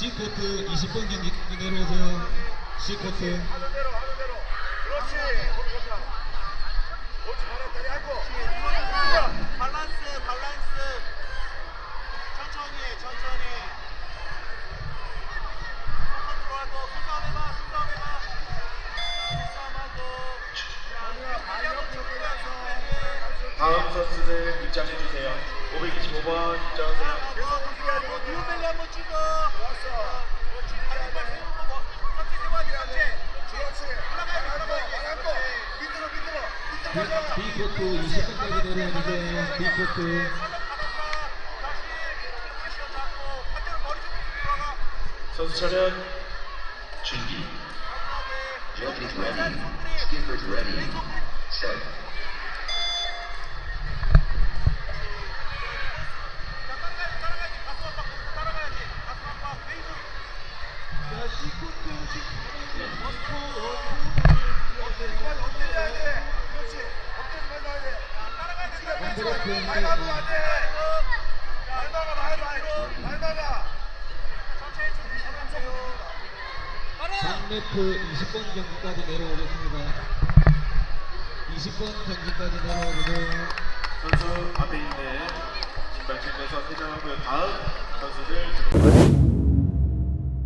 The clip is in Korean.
C코트 20번 경기 그대로 오세요. C코트. 선수들 입장해주세요 525번 입장하세요 뉴벨리 한번 찍어 밑으로 밑으로 가자 B코트 20분까지 내려오세요 B코트 살짝 받았다 다시 프레셔 잡고 반대로 머리 좀 돌아가 선수 차렷. 준비. 마지막에 Judges ready. Skippers ready. Set. 따 3m 20번 경기까지 내려오겠습니다. 20번 경기까지 내려오고 선수 앞에 있는